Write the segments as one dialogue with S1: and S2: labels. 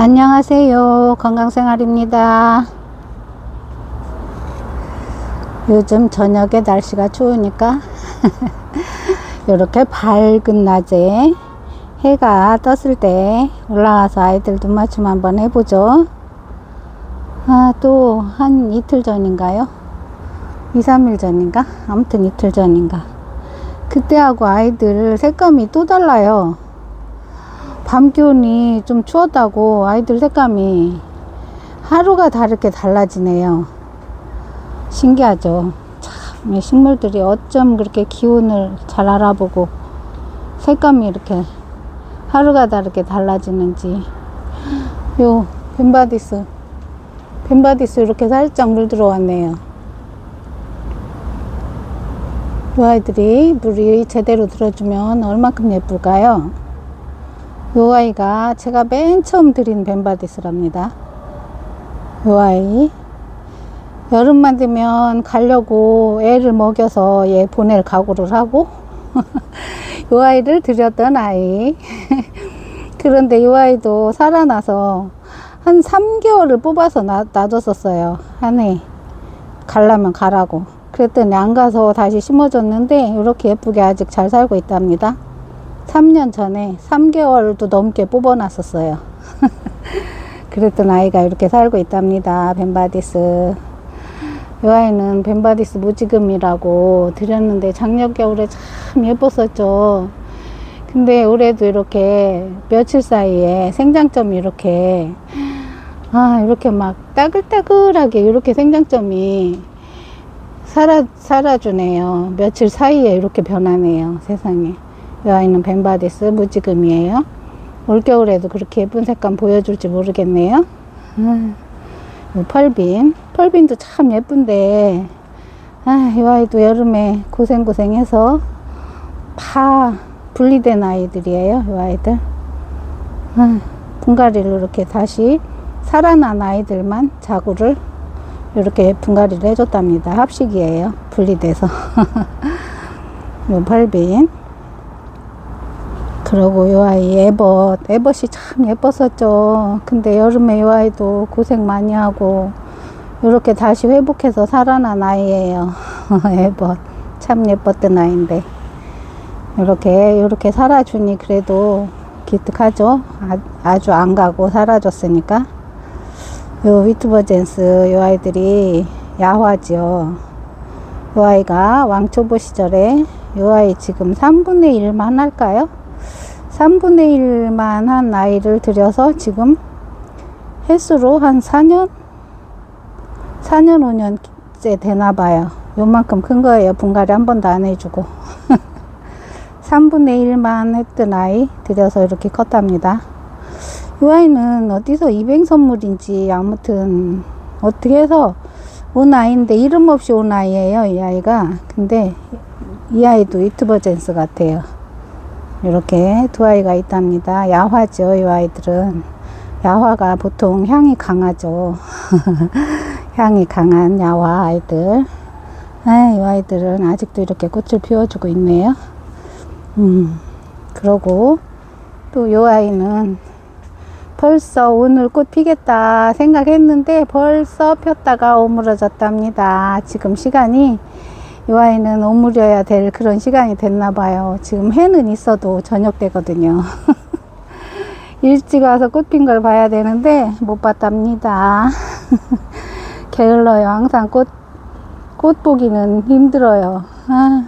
S1: 안녕하세요. 건강생활입니다. 요즘 저녁에 날씨가 추우니까 이렇게 밝은 낮에 해가 떴을 때 올라와서 아이들 눈 맞춤 한번 해보죠. 아, 또 한 이틀 전인가요? 2, 3일 전인가? 아무튼 이틀 전인가. 그때하고 아이들 색감이 또 달라요. 밤 기온이 좀 추웠다고 아이들 색감이 하루가 다르게 달라지네요. 신기하죠. 참, 이 식물들이 어쩜 그렇게 기온을 잘 알아보고 색감이 이렇게 하루가 다르게 달라지는지. 요, 벤바디스. 벤바디스 이렇게 살짝 물 들어왔네요. 이 아이들이 물이 제대로 들어주면 얼마큼 예쁠까요? 요 아이가 제가 맨 처음 드린 벤바디스랍니다. 요 아이. 여름만 되면 가려고 애를 먹여서 얘 보낼 각오를 하고 요 아이를 드렸던 아이. 그런데 요 아이도 살아나서 한 3개월을 뽑아서 놔, 놔뒀었어요. 한 해. 갈라면 가라고. 그랬더니 안 가서 다시 심어줬는데 이렇게 예쁘게 아직 잘 살고 있답니다. 3년 전에 3개월도 넘게 뽑아놨었어요. 그랬던 아이가 이렇게 살고 있답니다. 벤바디스. 이 아이는 벤바디스 무지금이라고 드렸는데 작년 겨울에 참 예뻤었죠. 근데 올해도 이렇게 며칠 사이에 생장점이 이렇게 아 이렇게 막 따글따글하게 이렇게 생장점이 살아 살아주네요. 며칠 사이에 이렇게 변하네요. 세상에. 이 아이는 벤바디스 무지금이에요. 올겨울에도 그렇게 예쁜 색감 보여줄지 모르겠네요. 아, 이 펄빈. 펄빈도 참 예쁜데, 아, 이 아이도 여름에 고생고생해서 다 분리된 아이들이에요. 이 아이들. 아, 분갈이를 이렇게 다시 살아난 아이들만 자구를 이렇게 분갈이를 해줬답니다. 합식이에요. 분리돼서. 요 펄빈. 그러고 요 아이 에벗. 에벗이 참 예뻤었죠. 근데 여름에 요 아이도 고생 많이 하고 이렇게 다시 회복해서 살아난 아이예요. 에벗. 참 예뻤던 아이인데. 이렇게 이렇게 살아주니 그래도 기특하죠. 아, 주안 가고 살아줬으니까. 요 위트버젠스 요 아이들이 야화죠. 요 아이가 왕초보 시절에 요 아이 지금 3분의 1만 할까요? 3분의 1만 한 아이를 들여서 지금 횟수로 한 4년? 4년, 5년째 되나 봐요. 요만큼 큰 거예요. 분갈이 한 번도 안 해주고. 3분의 1만 했던 아이 들여서 이렇게 컸답니다. 이 아이는 어디서 입행 선물인지 아무튼 어떻게 해서 온 아이인데 이름 없이 온 아이예요. 이 아이가. 근데 이 아이도 유튜버 젠스 같아요. 이렇게 두 아이가 있답니다. 야화죠. 이 아이들은. 야화가 보통 향이 강하죠. 향이 강한 야화 아이들. 아, 이 아이들은 아직도 이렇게 꽃을 피워주고 있네요. 음, 그러고 또 요 아이는 벌써 오늘 꽃 피겠다 생각했는데 벌써 폈다가 오므러졌답니다. 지금 시간이 이 아이는 오므려야 될 그런 시간이 됐나 봐요. 지금 해는 있어도 저녁 되거든요. 일찍 와서 꽃핀 걸 봐야 되는데 못 봤답니다. 게을러요. 항상 꽃, 꽃 보기는 힘들어요. 아,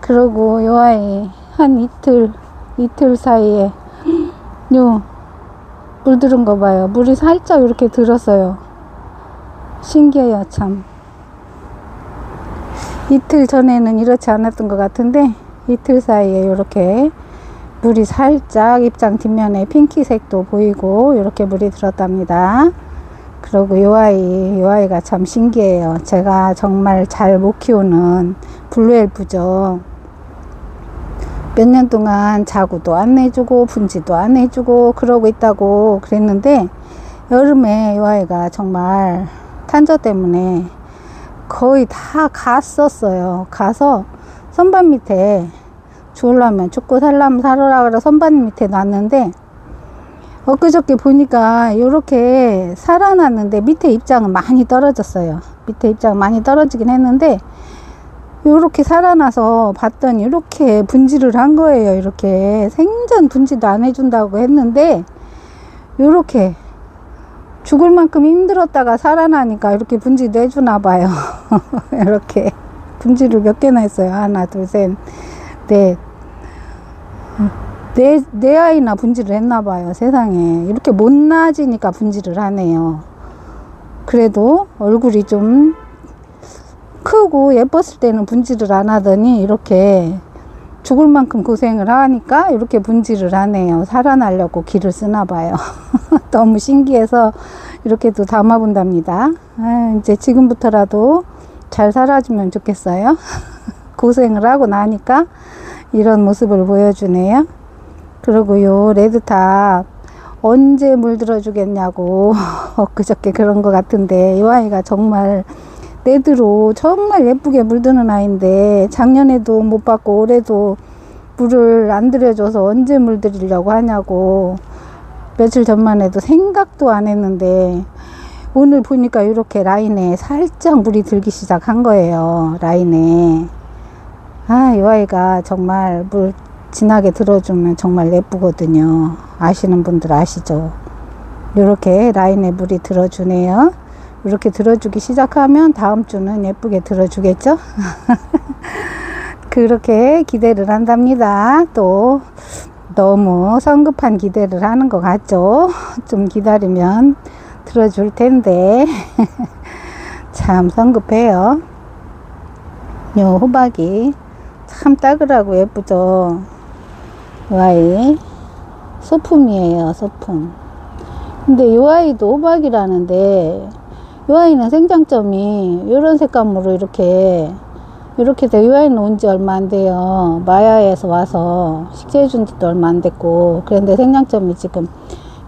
S1: 그러고 요 아이 한 이틀, 이틀 사이에 요 물 들은 거 봐요. 물이 살짝 이렇게 들었어요. 신기해요, 참. 이틀 전에는 이렇지 않았던 것 같은데, 이틀 사이에 이렇게 물이 살짝 입장 뒷면에 핑키색도 보이고, 이렇게 물이 들었답니다. 그리고 요 아이, 요 아이가 참 신기해요. 제가 정말 잘 못 키우는 블루엘프죠. 몇 년 동안 자구도 안 내주고 분지도 안 해주고 그러고 있다고 그랬는데 여름에 이 아이가 정말 탄저 때문에 거의 다 갔었어요. 가서 선반 밑에 주울라면 죽고 살라면 살으라 그래 선반 밑에 놨는데 엊그저께 보니까 이렇게 살아났는데 밑에 입장은 많이 떨어졌어요. 밑에 입장 많이 떨어지긴 했는데 이렇게 살아나서 봤더니 이렇게 분질을 한 거예요. 이렇게 생전 분질도 안 해준다고 했는데 이렇게 죽을 만큼 힘들었다가 살아나니까 이렇게 분질 내주나 봐요. 이렇게 분질을 몇 개나 했어요. 하나, 둘, 셋, 넷. 네, 네 아이나 분질을 했나 봐요. 세상에. 이렇게 못 나아지니까 분질을 하네요. 그래도 얼굴이 좀 크고 예뻤을 때는 분질을 안 하더니 이렇게 죽을 만큼 고생을 하니까 이렇게 분질을 하네요. 살아나려고 기를 쓰나 봐요. 너무 신기해서 이렇게도 담아본답니다. 아, 이제 지금부터라도 잘 살아주면 좋겠어요. 고생을 하고 나니까 이런 모습을 보여주네요. 그리고 요 레드탑 언제 물들어 주겠냐고 엊그저께 그런 것 같은데 이 아이가 정말 레드로 정말 예쁘게 물드는 아이인데 작년에도 못 받고 올해도 물을 안 들여줘서 언제 물들이려고 하냐고 며칠 전만 해도 생각도 안 했는데 오늘 보니까 이렇게 라인에 살짝 물이 들기 시작한 거예요 라인에. 아 이 아이가 정말 물 진하게 들어주면 정말 예쁘거든요. 아시는 분들 아시죠? 이렇게 라인에 물이 들어주네요 이렇게 들어주기 시작하면 다음 주는 예쁘게 들어주겠죠? 그렇게 기대를 한답니다. 또 너무 성급한 기대를 하는 것 같죠? 좀 기다리면 들어줄 텐데 참 성급해요. 요 호박이 참 따그라고 예쁘죠? 와이 소품이에요, 소품. 근데 요 아이도 호박이라는데 이 아이는 생장점이 이런 색감으로 이렇게 이렇게 돼. 이 아이는 온지 얼마 안 돼요. 마야에서 와서 식재해 준 지도 얼마 안 됐고 그런데 생장점이 지금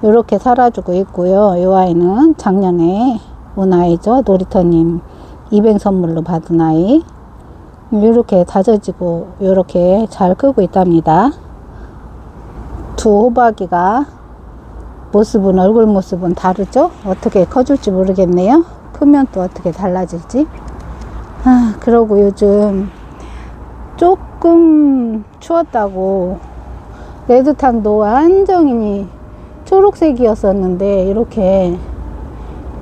S1: 이렇게 살아주고 있고요. 이 아이는 작년에 온 아이죠. 놀이터님 입행 선물로 받은 아이. 이렇게 다져지고 이렇게 잘 크고 있답니다. 두 호박이가 모습은 얼굴 모습은 다르죠? 어떻게 커질지 모르겠네요. 크면 또 어떻게 달라질지. 아, 그러고 요즘 조금 추웠다고 레드탄도 완전히 초록색이었었는데 이렇게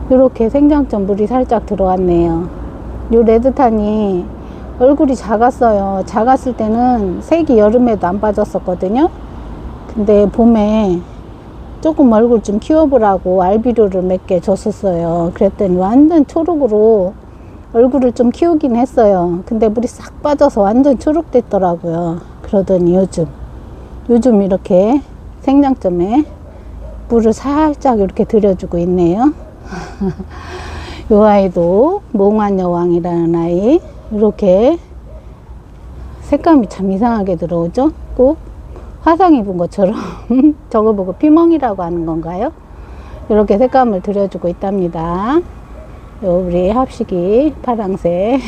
S1: 이렇게 생장점 물이 살짝 들어왔네요. 요 레드탄이 얼굴이 작았어요. 작았을 때는 색이 여름에도 안 빠졌었거든요. 근데 봄에 조금 얼굴 좀 키워보라고 알비료를 몇 개 줬었어요. 그랬더니 완전 초록으로 얼굴을 좀 키우긴 했어요. 근데 물이 싹 빠져서 완전 초록됐더라고요. 그러더니 요즘, 요즘 이렇게 생장점에 물을 살짝 이렇게 들여주고 있네요. 요 아이도 몽환 여왕이라는 아이. 이렇게 색감이 참 이상하게 들어오죠? 꼭 화상 입은 것처럼 저거 보고 피멍이라고 하는 건가요? 이렇게 색감을 들여주고 있답니다. 요 우리 합식이 파랑색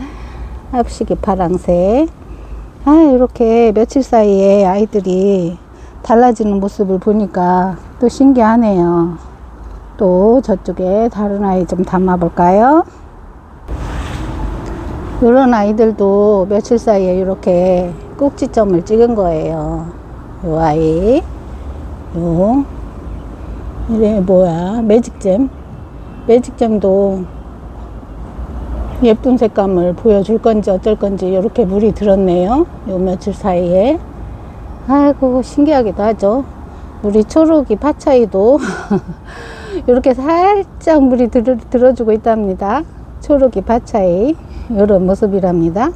S1: 합식이 파랑색 아 이렇게 며칠 사이에 아이들이 달라지는 모습을 보니까 또 신기하네요. 또 저쪽에 다른 아이 좀 담아 볼까요? 이런 아이들도 며칠 사이에 이렇게 꼭지점을 찍은 거예요. 요 아이. 요. 이게 뭐야. 매직잼. 매직잼도 예쁜 색감을 보여줄 건지 어쩔 건지 이렇게 물이 들었네요. 요 며칠 사이에. 아이고, 신기하기도 하죠. 물이 초록이 파차이도 이렇게 살짝 물이 들, 들어주고 있답니다. 초록이 파차이. 이런 모습이랍니다.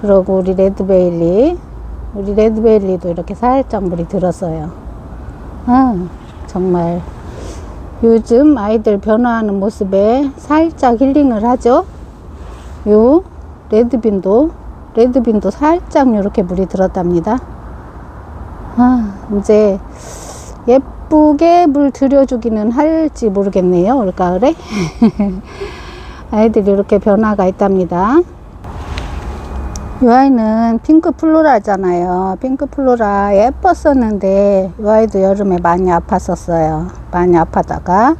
S1: 그리고 우리 레드베일리, 우리 레드베일리도 이렇게 살짝 물이 들었어요. 아, 정말 요즘 아이들 변화하는 모습에 살짝 힐링을 하죠. 요 레드빈도, 레드빈도 살짝 이렇게 물이 들었답니다. 아, 이제 예쁘게 물 들여주기는 할지 모르겠네요. 올가을에. 아이들이 이렇게 변화가 있답니다. 이 아이는 핑크 플로라잖아요. 핑크 플로라 예뻤었는데 이 아이도 여름에 많이 아팠었어요. 많이 아파다가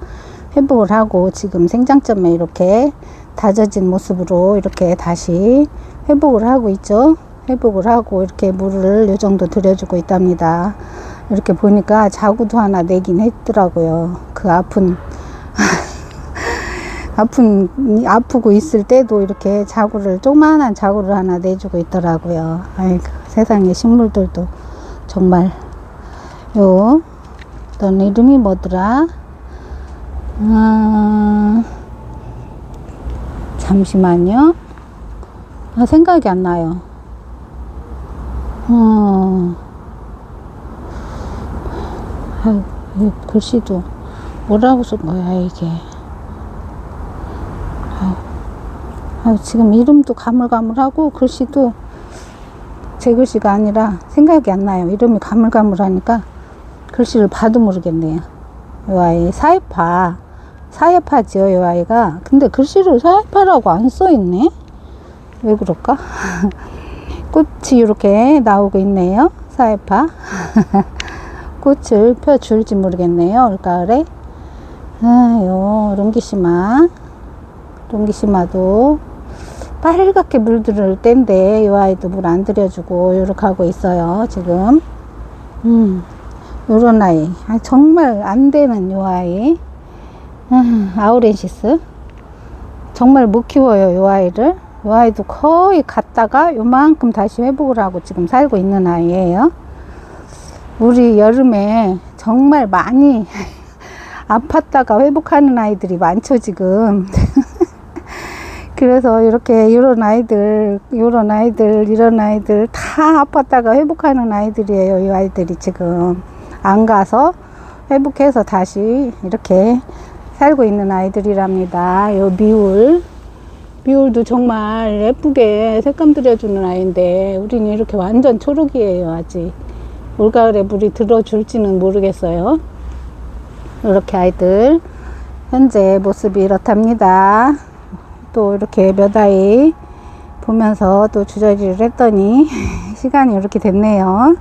S1: 회복을 하고 지금 생장점에 이렇게 다져진 모습으로 이렇게 다시 회복을 하고 있죠. 회복을 하고 이렇게 물을 이 정도 들여주고 있답니다. 이렇게 보니까 자구도 하나 내긴 했더라고요. 그 아픈 아픈 아프고 있을 때도 이렇게 자구를 조그만한 자구를 하나 내주고 있더라고요. 아이고 세상에 식물들도 정말 요넌 이름이 뭐더라? 아, 잠시만요. 아, 생각이 안 나요. 어, 아, 이 글씨도 뭐라고 쓴 거야 이게. 아, 지금 이름도 가물가물하고 글씨도 제 글씨가 아니라 생각이 안 나요. 이름이 가물가물하니까 글씨를 봐도 모르겠네요. 이 아이 사이파 사이파지요 이 아이가. 근데 글씨를 사이파라고 안 써있네? 왜 그럴까? 꽃이 이렇게 나오고 있네요 사이파. 꽃을 펴줄지 모르겠네요 올가을에. 아요 롱기시마. 롱기시마도 빨갛게 물들을 때인데 이 아이도 물 안 들여주고 이렇게 하고 있어요 지금. 음 요런 아이. 아, 정말 안 되는 요 아이. 아, 아우렌시스. 정말 못 키워요 요 아이를. 요 아이도 거의 갔다가 요만큼 다시 회복을 하고 지금 살고 있는 아이예요. 우리 여름에 정말 많이 아팠다가 회복하는 아이들이 많죠 지금 그래서 이렇게 이런 아이들 이런 아이들 이런 아이들 다 아팠다가 회복하는 아이들이에요 이 아이들이 지금 안 가서 회복해서 다시 이렇게 살고 있는 아이들이랍니다. 요 미울. 미울도 정말 예쁘게 색감 들여주는 아이인데, 우리는 이렇게 완전 초록이에요, 아직. 올가을에 물이 들어줄지는 모르겠어요. 이렇게 아이들, 현재 모습이 이렇답니다. 또 이렇게 몇 아이 보면서 또 주저리를 했더니, 시간이 이렇게 됐네요.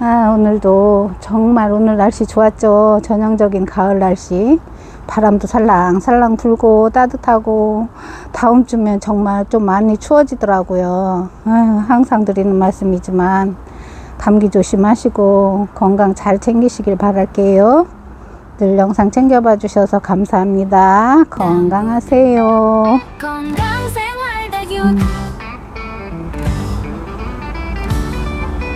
S1: 아, 오늘도 정말 오늘 날씨 좋았죠. 전형적인 가을 날씨. 바람도 살랑살랑 불고 따뜻하고 다음 주면 정말 좀 많이 추워지더라고요. 아유, 항상 드리는 말씀이지만 감기 조심하시고 건강 잘 챙기시길 바랄게요. 늘 영상 챙겨봐 주셔서 감사합니다. 건강하세요.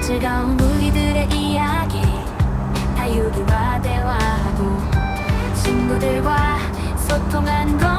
S2: 즐거운 우리들의 이야기 다육이와 대화하고 친구들과 소통한 건